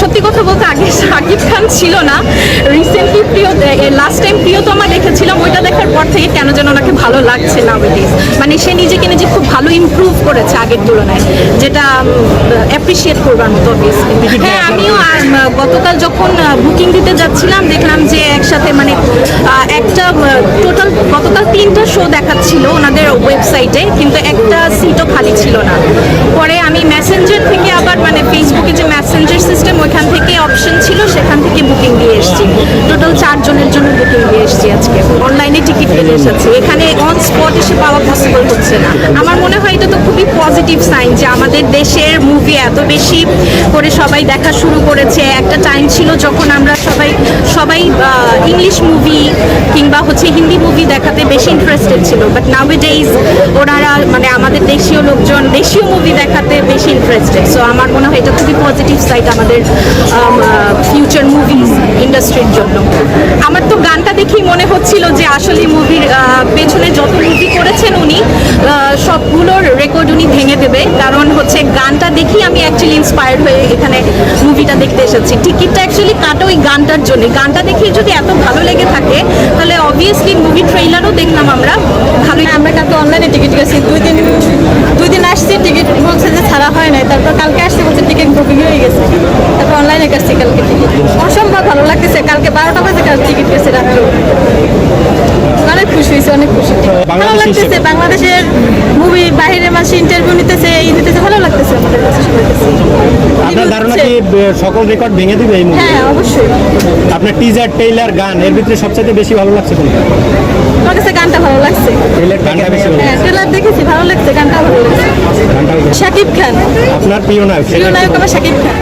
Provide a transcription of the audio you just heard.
সত্যি কথা বলতে আগে শাকিব খান ছিল না। রিসেন্টলি প্রিয় লাস্ট টাইম প্রিয়তমা দেখেছিলাম, ওইটা দেখার পর থেকে কেন যেন ওনাকে ভালো লাগছে না মানে সে নিজেকে নিজে খুব ভালো ইমপ্রুভ করেছে আগের তুলনায়, যেটা অ্যাপ্রিসিয়েট করবার মতো। হ্যাঁ আমিও গতকাল যখন বুকিং দিতে যাচ্ছিলাম, দেখলাম যে একসাথে মানে একটা টোটাল গতকাল তিনটা শো দেখাচ্ছিল ওনাদের ওয়েবসাইটে কিন্তু একটা সিটও খালি ছিল না। পরে আমি মেসেঞ্জার থেকে ওইখান থেকে অপশন ছিল, সেখান থেকে বুকিং দিয়ে এসেছি। টোটাল চারজনের জন্য বুকিং দিয়ে এসেছি আজকে। অনলাইনে টিকিট কেটে এসেছি। এখানে অন স্পট এসে পাওয়া পসিবল হচ্ছে না। আমার মনে হয় এটা তো খুবই পজিটিভ সাইন যে আমাদের দেশের মুভি এত বেশি করে সবাই দেখা শুরু করেছে। একটা টাইম ছিল যখন আমরা সবাই সবাই ইংলিশ মুভি কিংবা হচ্ছে হিন্দি মুভি দেখাতে বেশি ইন্টারেস্টেড ছিল বাট নাও ডেইজ ওনারা মানে আমাদের দেশীয় লোকজন দেশীয় মুভি দেখাতে বেশি ইন্টারেস্টেড সো আমার মনে হয় এটা খুবই পজিটিভ সাইড আমাদের ফিউচার মুভিজ ইন্ডাস্ট্রির জন্য। আমার তো গানটা দেখেই মনে হচ্ছিল যে আসলে মুভির পেছনে যত মুভি করেছেন উনি আহ, সবগুলোর রেকর্ড উনি ভেঙে দেবে কারণ হচ্ছে গানটা দেখি আমি অ্যাকচুয়ালি ইন্সপায়ার্ড হয়ে এখানে মুভিটা দেখতে এসেছি। টিকিটটা অ্যাকচুয়ালি কাটো ওই গানটার জন্য। গানটা দেখেই যদি এত ভালো লেগে থাকে, তাহলে অবভিয়াসলি মুভি ট্রেইলারও দেখলাম আমরা। ভালোই আমরা কালকে অনলাইনে টিকিট গেছি। দুই দিন দুই দিন আসছি টিকিট বলছে যে ছাড়া হয় নাই। তারপর কালকে আসছি, বলছে টিকিট বুকিং হয়ে গেছে। তারপর অনলাইনে গেছি কালকে টিকিট অসম্ভব ভালো লাগতেছে। কালকে বারোটা বাজে কাল টিকিট গেছে রাত্রে? ভালো লাগতেছে বাংলাদেশের মুভি বাইরের মানুষ ইন্টারভিউ নিতেছে এই নিতেছে ভালো লাগতেছে আমাদের কাছে আপনার ধারণা কি সকল রেকর্ড ভেঙে দিবে এই মুভি হ্যাঁ অবশ্যই। আপনার টিজার টেইলার গান এর ভিতরে সবচেয়ে বেশি ভালো লাগছে কোনটা? আমার কাছে গানটা ভালো লাগছে। ট্রেলার গানটা বেশি ভালো হ্যাঁ ট্রেলার দেখেছি ভালো লাগছে গানটা ভালো লাগছে। শাকিব খান। আপনার প্রিয় নায়ক প্রিয় নায়ক আমার শাকিব খান।